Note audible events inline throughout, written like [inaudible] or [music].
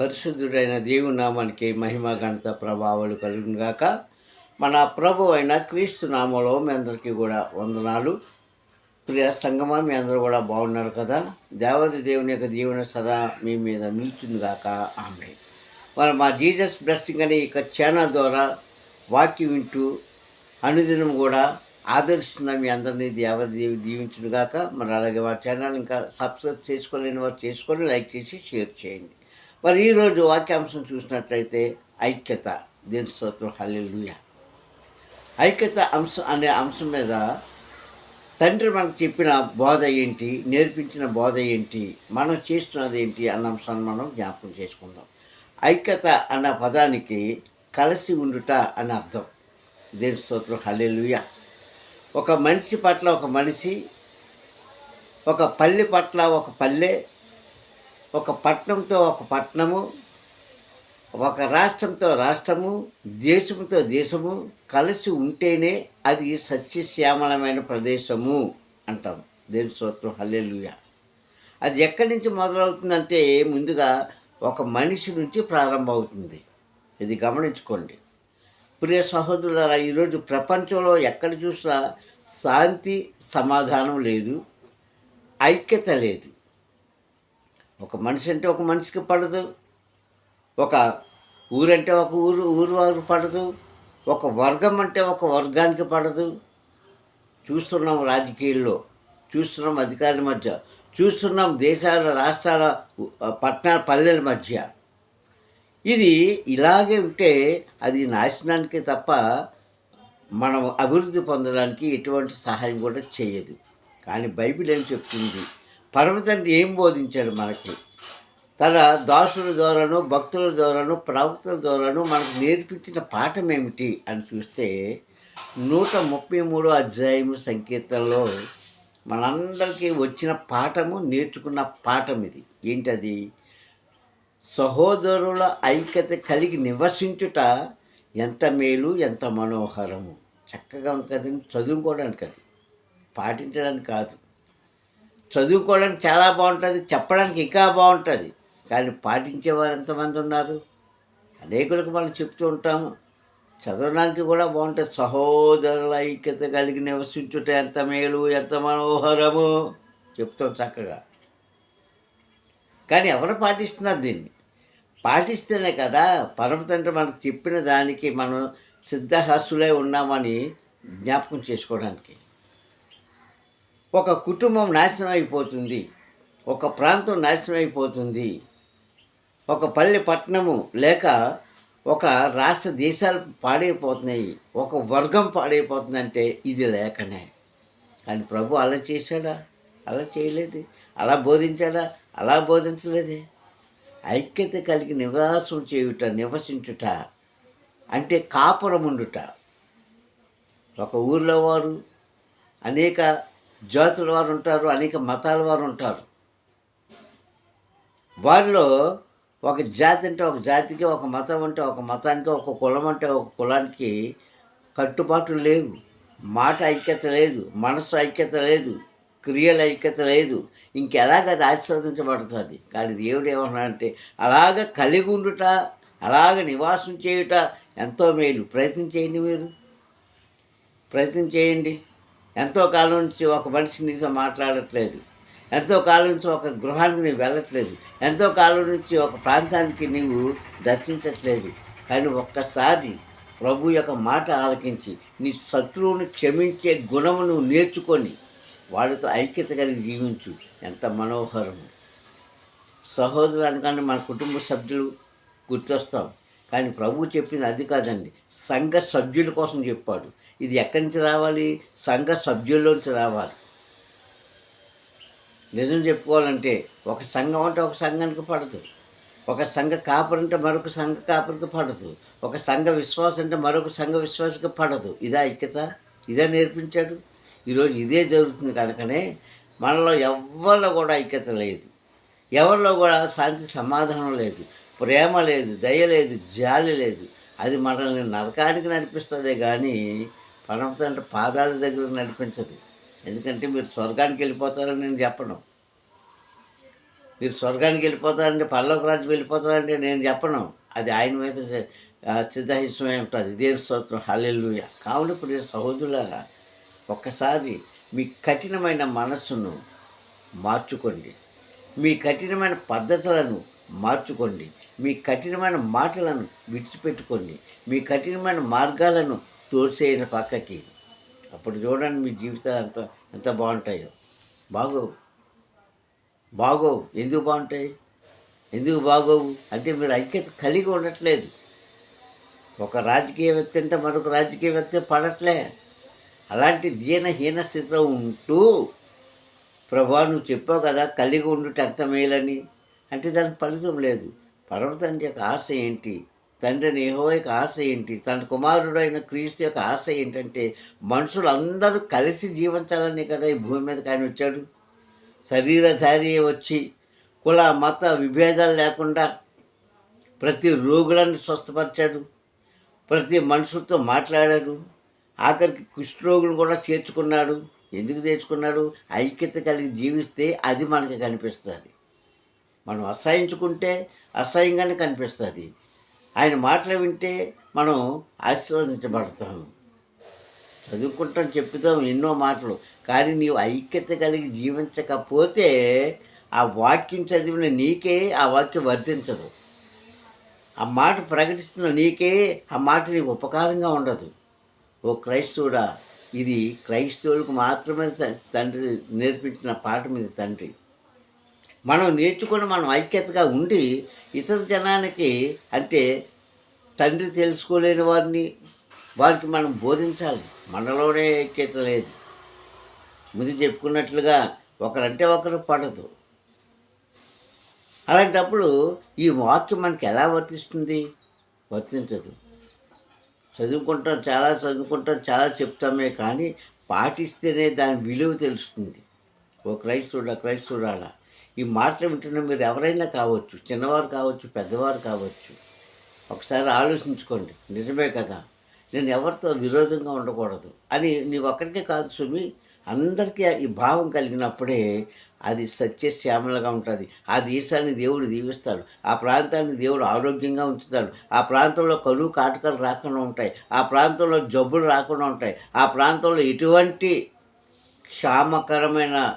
పరిశుద్ధుడైన దేవుని నామానికి మహిమ ఘనత ప్రభావాలు కలుగునుగాక. మన ప్రభు అయిన క్రీస్తు నామంలో మీ అందరికీ కూడా వందనాలు. ప్రియ సంగమా మీ అందరూ కూడా బాగున్నారు కదా? దేవది దేవుని యొక్క దీవెన సదా మీ మీద నిల్చుందిగాక ఆమె మరి మా జీజస్ బ్లెస్సింగ్ అనే ఇక ఛానల్ ద్వారా వాక్యం వింటూ అనుదినం కూడా ఆదరిస్తున్న మీ అందరినీ దేవది దేవి దీవించును మరి అలాగే వారి ఛానల్ ఇంకా సబ్స్క్రైబ్ చేసుకోలేని వారు చేసుకొని లైక్ చేసి షేర్ చేయండి. మరి ఈరోజు వాక్యాంశం చూసినట్లయితే ఐక్యత దీని స్తోత్రం హల్లెలుయ. ఐక్యత అంశం అనే అంశం మీద తండ్రి మనకు చెప్పిన బోధ ఏంటి నేర్పించిన బోధ ఏంటి మనం చేస్తున్నది ఏంటి అన్న అంశాన్ని మనం జ్ఞాపకం చేసుకుందాం. ఐక్యత అన్న పదానికి కలిసి ఉండుట అని అర్థం. దేని స్తోత్రం హల్లెలుయ. ఒక మనిషి పట్ల ఒక మనిషి ఒక పల్లె పట్ల ఒక పల్లె ఒక పట్టణంతో ఒక పట్టణము ఒక రాష్ట్రంతో రాష్ట్రము దేశంతో దేశము కలిసి ఉంటేనే అది సత్యశ్యామలమైన ప్రదేశము అంటాం దేని స్తోత్రం. హల్లెలుయ. అది ఎక్కడి నుంచి మొదలవుతుందంటే ముందుగా ఒక మనిషి నుంచి ప్రారంభమవుతుంది. ఇది గమనించుకోండి. ప్రియ సహోదరులారా ఈరోజు ప్రపంచంలో ఎక్కడ చూసినా శాంతి సమాధానం లేదు ఐక్యత లేదు. ఒక మనిషి అంటే ఒక మనిషికి పడదు. ఒక ఊరంటే ఒక ఊరు ఊరు వారు పడదు. ఒక వర్గం అంటే ఒక వర్గానికి పడదు. చూస్తున్నాం రాజకీయాల్లో చూస్తున్నాం అధికారుల మధ్య చూస్తున్నాం దేశాల రాష్ట్రాల పట్టణాల పల్లెల మధ్య. ఇది ఇలాగే ఉంటే అది నాశనానికి తప్ప మనం అభివృద్ధి పొందడానికి ఎటువంటి సహాయం కూడా చేయదు. కానీ బైబిల్ ఏం చెప్తుంది? పరమతండ్రి ఏం బోధించాడు మనకి? తన దాసుల ద్వారాను భక్తుల ద్వారాను ప్రవక్తల ద్వారాను మనకు నేర్పించిన పాఠం ఏమిటి అని చూస్తే నూట ముప్పై మూడో అధ్యాయము సంకీర్తనలో మనందరికీ వచ్చిన పాఠము నేర్చుకున్న పాఠం ఇది. ఏంటది? సహోదరుల ఐక్యత కలిగి నివసించుట ఎంత మేలు ఎంత మనోహరము. చక్కగా ఉంది కదండి చదువుకోవడానికి అది. పాటించడానికి కాదు. చదువుకోవడానికి చాలా బాగుంటుంది చెప్పడానికి ఇంకా బాగుంటుంది. కానీ పాటించేవారు ఎంతమంది ఉన్నారు? అనేకులకు మనం చెప్తూ ఉంటాము. చదవడానికి కూడా బాగుంటుంది సహోదరుల ఐక్యత కలిగి నివసించుట ఎంత మేలు ఎంత మనోహరము చెప్తాం చక్కగా. కానీ ఎవరు పాటిస్తున్నారు దీన్ని? పాటిస్తేనే కదా పరమతండ్రి మనకు చెప్పిన దానికి మనం సిద్ధహస్తులే ఉన్నామని జ్ఞాపకం చేసుకోవడానికి. ఒక కుటుంబం నాశనం అయిపోతుంది. ఒక ప్రాంతం నాశనం అయిపోతుంది. ఒక పల్లె పట్టణము లేక ఒక రాష్ట్ర దేశాలు పాడైపోతున్నాయి. ఒక వర్గం పాడైపోతుందంటే ఇది లేకనే. కానీ ప్రభు అలా చేశాడా? అలా చేయలేదు. అలా బోధించాడా? అలా బోధించలేదే. ఐక్యత కలిగి నివాసం చేయుట నివసించుట అంటే కాపురముండుట. ఒక ఊర్లో వారు అనేక జాతుల వారు ఉంటారు అనేక మతాల వారు ఉంటారు. వారిలో ఒక జాతి అంటే ఒక జాతికి ఒక మతం అంటే ఒక మతానికి ఒక కులం అంటే ఒక కులానికి కట్టుబాట్లు లేవు మాట ఐక్యత లేదు మనసు ఐక్యత లేదు క్రియల ఐక్యత లేదు. ఇంకెలాగ అది ఆశీర్వదించబడుతుంది? కానీ దేవుడు ఏమన్నాడంటే అలాగ కలిగి ఉండుట అలాగ నివాసం చేయుట ఎంతో మేలు. ప్రయత్నం చేయండి మీరు. ప్రయత్నం చేయండి. ఎంతో కాలం నుంచి ఒక మనిషి నీతో మాట్లాడట్లేదు. ఎంతో కాలం నుంచి ఒక గృహానికి నీవు వెళ్ళట్లేదు. ఎంతో కాలం నుంచి ఒక ప్రాంతానికి నీవు దర్శించట్లేదు. కానీ ఒక్కసారి ప్రభు యొక్క మాట ఆలకించి నీ శత్రువుని క్షమించే గుణము నువ్వు నేర్చుకొని వాళ్ళతో ఐక్యత కలిగి జీవించు. ఎంత మనోహరము. సహోదరులనుకంటే మన కుటుంబ సభ్యులు గుర్తొస్తాం. కానీ ప్రభు చెప్పింది అది కాదండి. సంఘ సభ్యుల కోసం చెప్పాడు. ఇది ఎక్కడి నుంచి రావాలి? సంఘ సభ్యుల్లోంచి రావాలి. నిజం చెప్పుకోవాలంటే ఒక సంఘం అంటే ఒక సంఘానికి పడదు. ఒక సంఘ కాపరి అంటే మరొక సంఘ కాపరికి పడదు. ఒక సంఘ విశ్వాసం అంటే మరొక సంఘ విశ్వాసకి పడదు. ఇదా ఐక్యత? ఇదే నేర్పించాడు? ఈరోజు ఇదే జరుగుతుంది కనుకనే మనలో ఎవరిలో కూడా ఐక్యత లేదు. ఎవరిలో కూడా శాంతి సమాధానం లేదు. ప్రేమ లేదు దయ లేదు జాలి లేదు. అది మనల్ని నరకానికి నడిపిస్తుంది కానీ పరమతండ్రి పాదాల దగ్గర నడిపించదు. ఎందుకంటే మీరు స్వర్గానికి వెళ్ళిపోతారని నేను చెప్పను. మీరు స్వర్గానికి వెళ్ళిపోతారంటే పర్లోక రాజు వెళ్ళిపోతారంటే నేను చెప్పను. అది ఆయన మీద స- ఉంటుంది. దేని స్తోత్రం. హల్లెలూయా. కావున ఇప్పుడు సహోదరులారా ఒక్కసారి మీ కఠినమైన మనస్సును మార్చుకోండి. మీ కఠినమైన పద్ధతులను మార్చుకోండి. మీ కఠినమైన మాటలను విడిచిపెట్టుకోండి. మీ కఠినమైన మార్గాలను తోసేయని పక్కకి. అప్పుడు చూడండి మీ జీవితాలు ఎంత ఎంత బాగుంటాయో. బాగోవు. బాగోవు. ఎందుకు బాగుంటాయి? ఎందుకు బాగోవు? అంటే మీరు ఐక్యత కలిగి ఉండట్లేదు. ఒక రాజకీయ వ్యక్తి అంటే మరొక రాజకీయ వ్యక్తి పడట్లే. అలాంటి దీనహీన స్థితిలో ఉంటూ ప్రభా నువ్వు చెప్పావు కదా కలిగి ఉండుట ఎంత మేలని అంటే దానికి ఫలితం లేదు. పర్వతం యొక్క ఆశ ఏంటి? తండ్రిని ఏహో యొక్క ఆశ ఏంటి? తన కుమారుడైన క్రీస్తు యొక్క ఆశ ఏంటంటే మనుషులు అందరూ కలిసి జీవించాలని కదా ఈ భూమి మీదకి ఆయన వచ్చాడు. శరీరధారి వచ్చి కుల మత విభేదాలు లేకుండా ప్రతి రోగులను స్వస్థపరిచాడు. ప్రతి మనుషులతో మాట్లాడాడు. ఆఖరికి కుష్ఠరోగులు కూడా చేర్చుకున్నాడు. ఎందుకు తెచ్చుకున్నాడు ఐక్యత కలిగి జీవిస్తే అది మనకి కనిపిస్తుంది. మనం అసహించుకుంటే అసహ్యంగానే కనిపిస్తుంది. ఆయన మాటలు వింటే మనం ఆశీర్వదించబడతాము. చదువుకుంటాం చెప్తాం ఎన్నో మాటలు. కానీ నీవు ఐక్యత కలిగి జీవించకపోతే ఆ వాక్యం చదివిన నీకే ఆ వాక్యం వర్తించదు. ఆ మాట ప్రకటిస్తున్న నీకే ఆ మాట నీకు ఉపకారంగా ఉండదు. ఓ క్రైస్తవుడా ఇది క్రైస్తవులకు మాత్రమే త- తండ్రి నేర్పించిన పాట మీద తండ్రి. మనం నేర్చుకొని మనం ఐక్యతగా ఉండి ఇతర జనానికి అంటే తండ్రి తెలుసుకోలేని వారిని వారికి మనం బోధించాలి. మనలోనే ఐక్యత లేదు. ముందు చెప్పుకున్నట్లుగా ఒకరంటే ఒకరు పడదు. అలాంటప్పుడు ఈ వాక్యం మనకి ఎలా వర్తిస్తుంది? వర్తించదు. చదువుకుంటాం చాలా చదువుకుంటాం చాలా చెప్తామే కానీ పాటిస్తేనే దాని విలువ తెలుస్తుంది. ఓ క్రైస్తవుడా క్రైస్తవురాలా? ఈ మాటలు వింటున్న మీరు ఎవరైనా కావచ్చు చిన్నవారు కావచ్చు పెద్దవారు కావచ్చు ఒకసారి ఆలోచించుకోండి. నిజమే కదా? నేను ఎవరితో విరోధంగా ఉండకూడదు అని నీ ఒక్కరికే కాదు సుమి అందరికీ ఈ భావం కలిగినప్పుడే అది సత్యశ్యామలుగా ఉంటుంది. ఆ దేశాన్ని దేవుడు దీవిస్తాడు ఆ ప్రాంతాన్ని దేవుడు ఆరోగ్యంగా ఉంచుతాడు ఆ ప్రాంతంలో కరువు కాటకాలు రాకుండా ఉంటాయి ఆ ప్రాంతంలో జబ్బులు రాకుండా ఉంటాయి ఆ ప్రాంతంలో ఎటువంటి క్షామకరమైన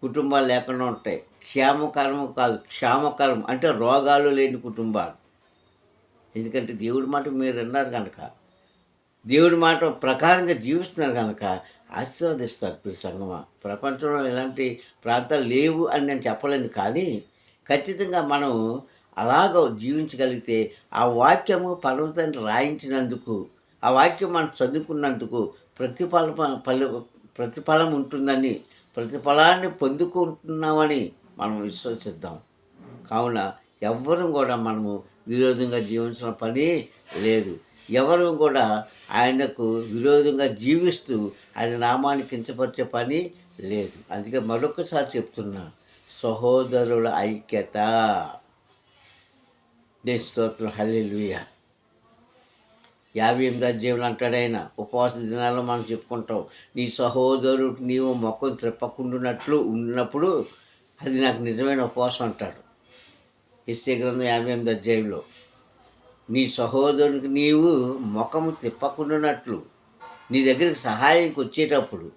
కుటుంబాలు లేకుండా ఉంటాయి. క్షేమకరం కాదు క్షేమకరం అంటే రోగాలు లేని కుటుంబాలు. ఎందుకంటే దేవుడి మాట మీరు విన్నారు కనుక. దేవుడి మాట ప్రకారంగా జీవిస్తున్నారు కనుక ఆశీర్వదిస్తారు ప్రియ సంగమ. ప్రపంచంలో ఇలాంటి ప్రాంతాలు లేవు అని నేను చెప్పలేను కానీ ఖచ్చితంగా మనం అలాగ జీవించగలిగితే ఆ వాక్యము పర్వతాన్ని రాయించినందుకు ఆ వాక్యం మనం చదువుకున్నందుకు ప్రతిఫల ఫల ప్రతిఫలం ఉంటుందని ప్రతిఫలాన్ని పొందుకుంటున్నామని మనం విశ్వసిద్దాం. కావున ఎవ్వరూ కూడా మనము విరోధంగా జీవించిన పని లేదు. ఎవరు కూడా ఆయనకు విరోధంగా జీవిస్తూ ఆయన నామాన్ని కించపరిచే పని లేదు. అందుకే మరొకసారి చెప్తున్నా సహోదరుల ఐక్యత. దేశ స్తోత్రం. హల్లెలూయా. యాభై ఎనిమిది అధ్యయనం అంటాడైన ఉపవాస దినాల్లో మనం చెప్పుకుంటాం నీ సహోదరుడు నీవు మొక్కను త్రిప్పకుండా ఉన్నప్పుడు అది నాకు నిజమైన ఉపవాసం అంటాడు. ఇస్తే గ్రంథం యాభై ఎనిమిది అధ్యాయంలో నీ సహోదరునికి నీవు ముఖము తిప్పకుండానట్లు నీ దగ్గరికి సహాయంకి వచ్చేటప్పుడు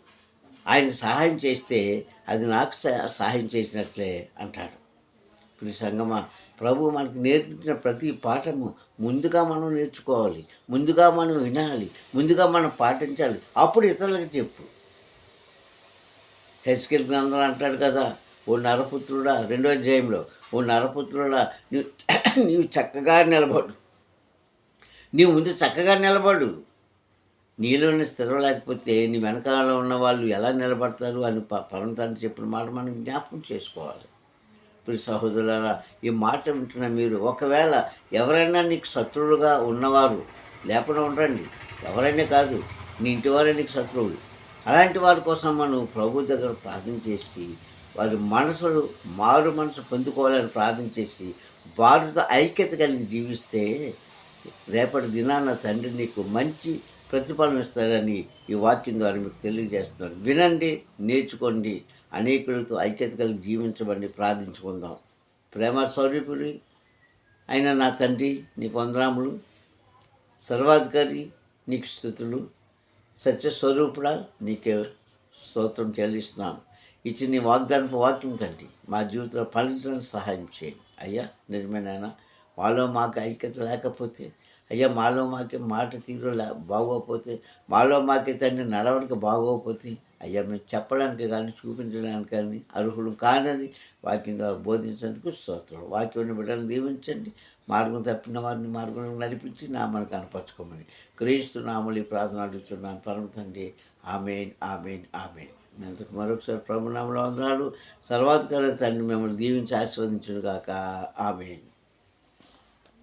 ఆయన సహాయం చేస్తే అది నాకు సహాయం చేసినట్లే అంటాడు. ఇప్పుడు సంగమ ప్రభు మనకు నేర్పించిన ప్రతి పాఠము ముందుగా మనం నేర్చుకోవాలి ముందుగా మనం వినాలి ముందుగా మనం పాటించాలి. అప్పుడు ఇతరులకు చెప్పు. హెచ్కెల్ గ్రంథాలు అంటాడు కదా ఓ నరపుత్రుడా రెండో అధ్యాయంలో ఓ నరపుత్రుడా నీవు [coughs] నీవు చక్కగా నిలబడు. నీ ముందు చక్కగా నిలబడు. నీలోనే స్థిరం లేకపోతే నీ వెనకాల ఉన్న వాళ్ళు ఎలా నిలబడతారు అని ప- పరమతాన్ని చెప్పిన మాట మనం జ్ఞాపకం చేసుకోవాలి. ఇప్పుడు సహోదరులారా ఈ మాట వింటున్న మీరు ఒకవేళ ఎవరైనా నీకు శత్రువులుగా ఉన్నవారు లేకుండా ఉండండి. ఎవరైనా కాదు నీ ఇంటి వారే నీకు శత్రువులు. అలాంటి వారి కోసం మనం ప్రభు దగ్గర ప్రార్థన చేసి వారి మనసులు మారు మనసు పొందుకోవాలని ప్రార్థించేసి వారితో ఐక్యత కలిగి జీవిస్తే రేపటి దినాన తండ్రి నీకు మంచి ప్రతిఫలం ఇస్తారని ఈ వాక్యం ద్వారా మీకు తెలియజేస్తున్నాను. వినండి నేర్చుకోండి అనేకులతో ఐక్యత కలిగి జీవించమని ప్రార్థించుకుందాం. ప్రేమ స్వరూపుడి అయిన నా తండ్రి నీ వందనాములు సర్వాధికారి నీకు స్థుతులు సత్యస్వరూపుడా నీకే స్తోత్రం చెల్లిస్తున్నాను. ఇచ్చి నీ వాగ్దానపు వాక్యం తండ్రి మా జీవితంలో ఫలించడానికి సహాయం చేయండి అయ్యా నిజమేనాయన మాలో మాకు ఐక్యత లేకపోతే అయ్యా మాలో మాకే మాట తీరు లే బాగోకపోతే మాలో మాకే తండ్రి నడవడికి బాగోకపోతే అయ్యా మేము చెప్పడానికి కానీ చూపించడానికి కానీ అర్హులు కానని వాక్యం ద్వారా బోధించేందుకు స్తోత్రం. వాక్యం బిడ్డలను దీవించండి. మార్గం తప్పిన వారిని మార్గం నడిపించి నామని కనపరచుకోమని క్రీస్తు నాములు ఈ ప్రార్థన అడుగుతున్నాను. పరమ తండ్రి ఆమెన్ ఆమెన్ ఆమెన్. ఇంతకు మరొకసారి ప్రభునామలో వందనాలు. సర్వాధికారి తండ్రి మిమ్మల్ని దీవించి ఆశీర్వదించును కాక